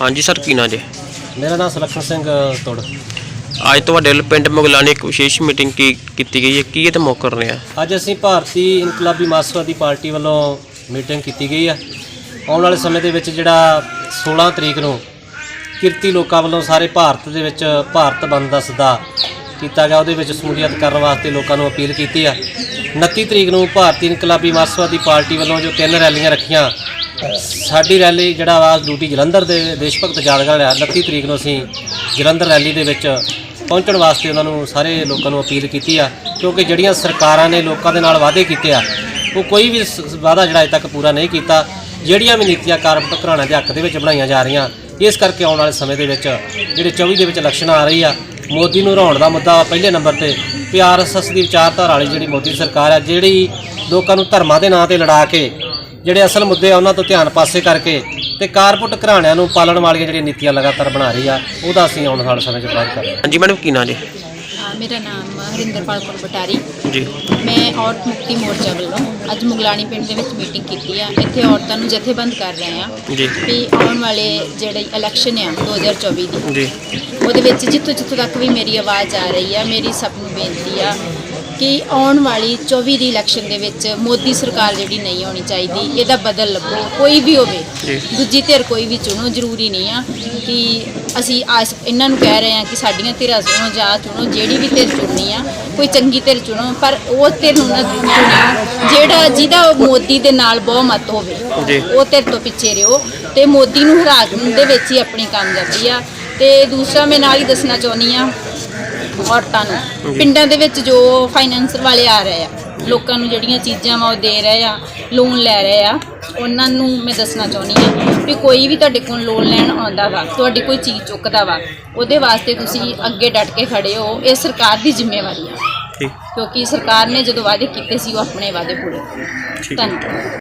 ਹਾਂਜੀ ਸਰ ਕੀ ਨਾਂ ਜੀ? ਮੇਰਾ ਨਾਮ ਸੁਲੱਖਣ ਸਿੰਘ ਤੁੜ। ਅੱਜ ਤੁਹਾਡੇ ਵੱਲ ਪਿੰਡ ਮੁਗਲਾਨੀ ਇੱਕ ਵਿਸ਼ੇਸ਼ ਮੀਟਿੰਗ ਕੀ ਕੀਤੀ ਗਈ ਹੈ। ਕੀ ਇਹ ਤੇ ਮੌਕਰ ਰਿਹਾ ਅੱਜ ਅਸੀਂ ਭਾਰਤੀ ਇਨਕਲਾਬੀ ਮਾਰਕਸਵਾਦੀ ਪਾਰਟੀ ਵੱਲੋਂ ਮੀਟਿੰਗ ਕੀਤੀ ਗਈ ਆ। ਆਉਣ ਵਾਲੇ ਸਮੇਂ ਦੇ ਵਿੱਚ ਜਿਹੜਾ 16 ਤਰੀਕ ਨੂੰ ਕਿਰਤੀ ਲੋਕਾਂ ਵੱਲੋਂ ਸਾਰੇ ਭਾਰਤ ਦੇ ਵਿੱਚ ਭਾਰਤ ਬੰਦ ਦਾ ਸੱਦਾ ਕੀਤਾ ਗਿਆ ਉਹਦੇ ਵਿੱਚ ਸਮੂਲੀਅਤ ਕਰਨ ਵਾਸਤੇ ਲੋਕਾਂ ਨੂੰ ਅਪੀਲ ਕੀਤੀ ਆ। 29 ਤਰੀਕ ਨੂੰ ਭਾਰਤੀ ਇਨਕਲਾਬੀ ਮਾਰਕਸਵਾਦੀ ਪਾਰਟੀ ਵੱਲੋਂ ਜੋ ਤਿੰਨ ਰੈਲੀਆਂ ਰੱਖੀਆਂ ਸਾਡੀ ਰੈਲੀ ਜਿਹੜਾ ਵਾ ਡਿਊਟੀ ਜਲੰਧਰ ਦੇ ਦੇਸ਼ ਭਗਤ ਯਾਦਗਾਰ ਆ 29 ਤਰੀਕ ਨੂੰ ਅਸੀਂ ਜਲੰਧਰ ਰੈਲੀ ਦੇ ਵਿੱਚ ਪਹੁੰਚਣ ਵਾਸਤੇ ਉਹਨਾਂ ਨੂੰ ਸਾਰੇ ਲੋਕਾਂ ਨੂੰ ਅਪੀਲ ਕੀਤੀ ਆ, ਕਿਉਂਕਿ ਜਿਹੜੀਆਂ ਸਰਕਾਰਾਂ ਨੇ ਲੋਕਾਂ ਦੇ ਨਾਲ ਵਾਅਦੇ ਕੀਤੇ ਆ, ਉਹ ਕੋਈ ਵੀ ਸ- ਵਾਅਦਾ ਜਿਹੜਾ ਅਜੇ ਤੱਕ ਪੂਰਾ ਨਹੀਂ ਕੀਤਾ, ਜਿਹੜੀਆਂ ਵੀ ਨੀਤੀਆਂ ਕਾਰਪੋਰੇਟ ਘਰਾਣਿਆਂ ਦੇ ਹੱਕ ਦੇ ਵਿੱਚ ਬਣਾਈਆਂ ਜਾ ਰਹੀਆਂ, ਇਸ ਕਰਕੇ ਆਉਣ ਵਾਲੇ ਸਮੇਂ ਦੇ ਵਿੱਚ ਜਿਹੜੇ 24 ਦੇ ਵਿੱਚ ਇਲੈਕਸ਼ਨ ਆ ਰਹੀ ਆ, ਮੋਦੀ ਨੂੰ ਹਰਾਉਣ ਦਾ ਮੁੱਦਾ ਪਹਿਲੇ ਨੰਬਰ ਤੇ ਵੀ ਆਰਐਸਐਸ ਦੀ ਵਿਚਾਰਧਾਰਾ ਵਾਲੀ ਜਿਹੜੀ ਮੋਦੀ ਸਰਕਾਰ ਆ, ਜਿਹੜੀ ਲੋਕਾਂ ਨੂੰ ਧਰਮਾਂ ਦੇ ਨਾਂ ਤੇ ਲੜਾ ਕੇ ਜਿਹੜੇ ਅਸਲ ਮੁੱਦੇ ਆ ਉਹਨਾਂ ਤੋਂ ਧਿਆਨ ਪਾਸੇ ਕਰਕੇ ਤੇ ਕਾਰਪੋਰੇਟ ਘਰਾਣਿਆਂ ਨੂੰ ਪਾਲਣ ਵਾਲੀਆਂ ਜਿਹੜੀਆਂ ਨੀਤੀਆਂ ਲਗਾਤਾਰ ਬਣਾ ਰਹੀ ਆ ਉਹਦਾ ਅਸੀਂ ਆਉਣ ਵਾਲੇ ਸਮੇਂ 'ਚ ਵਿਰੋਧ ਕਰ ਰਹੇ ਹਾਂ। ਹਾਂਜੀ ਮੈਡਮ ਕੀ ਨਾਂ ਜੀ? ਮੇਰਾ ਨਾਮ ਹਰਿੰਦਰਪਾਲ ਕੌਰ ਬਟਾਰੀ। ਜੀ। ਮੈਂ ਔਰਤ ਮੁਕਤੀ ਮੋਰਚਾ ਵੱਲੋਂ ਅੱਜ ਮੁਗਲਾਣੀ ਪਿੰਡ ਦੇ ਵਿੱਚ ਮੀਟਿੰਗ ਕੀਤੀ ਆ। ਇੱਥੇ ਔਰਤਾਂ ਨੂੰ ਜਥੇਬੰਦ ਕਰ ਰਹੇ ਆ ਜੀ। ਵੀ ਆਉਣ ਵਾਲੇ ਜਿਹੜੇ ਇਲੈਕਸ਼ਨ ਆ 2024 ਦੀ ਜੀ। ਉਹਦੇ ਵਿੱਚ ਜਿੱਥੋਂ ਜਿੱਥੋਂ ਤੱਕ ਵੀ ਮੇਰੀ ਆਵਾਜ਼ ਆ ਰਹੀ ਆ ਮੇਰੀ ਸਭ ਨੂੰ ਬੇਨਤੀ ਆ ਕਿ ਆਉਣ ਵਾਲੀ 24 ਦੀ ਇਲੈਕਸ਼ਨ ਦੇ ਵਿੱਚ ਮੋਦੀ ਸਰਕਾਰ ਜਿਹੜੀ ਨਹੀਂ ਆਉਣੀ ਚਾਹੀਦੀ ਇਹਦਾ ਬਦਲ ਲੱਭੋ ਕੋਈ ਵੀ ਹੋਵੇ। ਦੂਜੀ ਧਿਰ ਕੋਈ ਵੀ ਚੁਣੋ ਜ਼ਰੂਰੀ ਨਹੀਂ ਆ ਕਿ ਅਸੀਂ ਆਸ ਇਹਨਾਂ ਨੂੰ ਕਹਿ ਰਹੇ ਆ ਕਿ ਸਾਡੀਆਂ ਧਿਰਾਂ ਚੁਣੋ ਜਾਂ ਚੁਣੋ ਜਿਹੜੀ ਵੀ ਧਿਰ ਚੁਣਨੀ ਆ ਕੋਈ ਚੰਗੀ ਧਿਰ ਚੁਣੋ ਪਰ ਉਹ ਧਿਰ ਨੂੰ ਨਾ ਚੁਣਿਓ ਜਿਹੜਾ ਜਿਹਦਾ ਮੋਦੀ ਦੇ ਨਾਲ ਬਹੁਮਤ ਹੋਵੇ। ਉਹ ਧਿਰ ਤੋਂ ਪਿੱਛੇ ਰਿਓ ਤੇ ਮੋਦੀ ਨੂੰ ਹਰਾਉਣ ਦੇ ਵਿੱਚ ਹੀ ਆਪਣੀ ਕਾਮਯਾਬੀ ਆ ਤੇ ਦੂਸਰਾ ਮੈਂ ਨਾਲ ਹੀ ਦੱਸਣਾ ਚਾਹੁੰਦੀ ਆ ਔਰਤਾਂ ਨੂੰ। ਪਿੰਡਾਂ ਦੇ ਵਿੱਚ ਜੋ ਫਾਈਨੈਂਸ ਵਾਲੇ ਆ ਰਹੇ ਆ ਲੋਕਾਂ ਨੂੰ ਜਿਹੜੀਆਂ ਚੀਜ਼ਾਂ ਵਾ ਉਹ ਦੇ ਰਹੇ ਆ ਲੋਨ ਲੈ ਰਹੇ ਆ ਉਹਨਾਂ ਨੂੰ ਮੈਂ ਦੱਸਣਾ ਚਾਹੁੰਦੀ ਆ ਵੀ ਕੋਈ ਵੀ ਤੁਹਾਡੇ ਕੋਲ ਲੋਨ ਲੈਣ ਆਉਂਦਾ ਵਾ ਤੁਹਾਡੀ ਕੋਈ ਚੀਜ਼ ਚੁੱਕਦਾ ਵਾ ਉਹਦੇ ਵਾਸਤੇ ਤੁਸੀਂ ਅੱਗੇ ਡਟ ਕੇ ਖੜੇ ਹੋ ਇਹ ਸਰਕਾਰ ਦੀ ਜ਼ਿੰਮੇਵਾਰੀ ਆ। ਕਿਉਂਕਿ ਸਰਕਾਰ ਨੇ ਜਦੋਂ ਵਾਅਦੇ ਕੀਤੇ ਸੀ ਉਹ ਆਪਣੇ ਵਾਅਦੇ ਪੂਰੇ ਠੀਕ ਹੈ। ਧੰਨਵਾਦ।